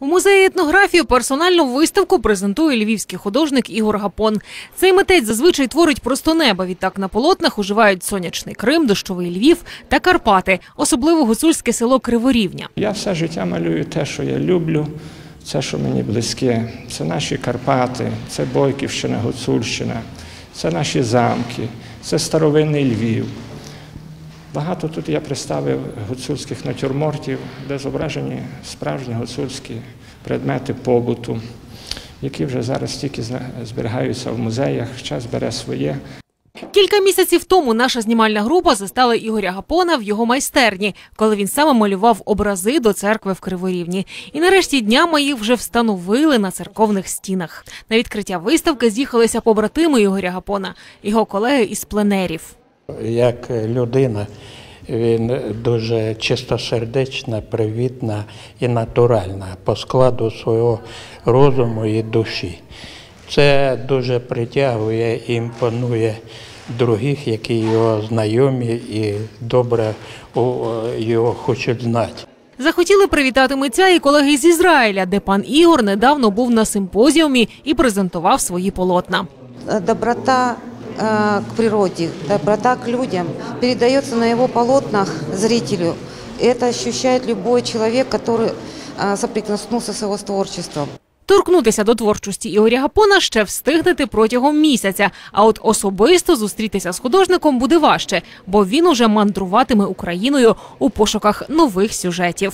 У музеї етнографії персональну виставку презентує львівський художник Ігор Гапон. Цей митець зазвичай творить просто небо. Відтак на полотнах уживають сонячний Крим, дощовий Львів та Карпати, особливо гуцульське село Криворівня. Я все життя малюю те, що я люблю, це, що мені близьке. Це наші Карпати, це Бойківщина, Гуцульщина, це наші замки, це старовинний Львів. Багато тут я представив гуцульських натюрмортів, де зображені справжні гуцульські предмети побуту, які вже зараз тільки зберігаються в музеях, час бере своє. Кілька місяців тому наша знімальна група застала Ігоря Гапона в його майстерні, коли він саме малював образи до церкви в Криворівні. І нарешті днями їх вже встановили на церковних стінах. На відкриття виставки з'їхалися побратими Ігоря Гапона, його колеги із пленерів. Як людина, він дуже чистосердечна, привітна і натуральна по складу свого розуму і душі. Це дуже притягує і імпонує других, які його знайомі і добре його хочуть знати. Захотіли привітати митця і колеги з Ізраїля, де пан Ігор недавно був на симпозіумі і презентував свої полотна. Доброта к природе, доброта к людям передается на его полотнах зрителю. И это ощущает любой человек, который э, соприкоснулся с его творчеством. Торкнутися до творчості Ігоря Гапона ще встигнете протягом місяця. А от особисто зустрітися з художником буде важче, бо він уже мандруватиме Україною у пошуках нових сюжетів.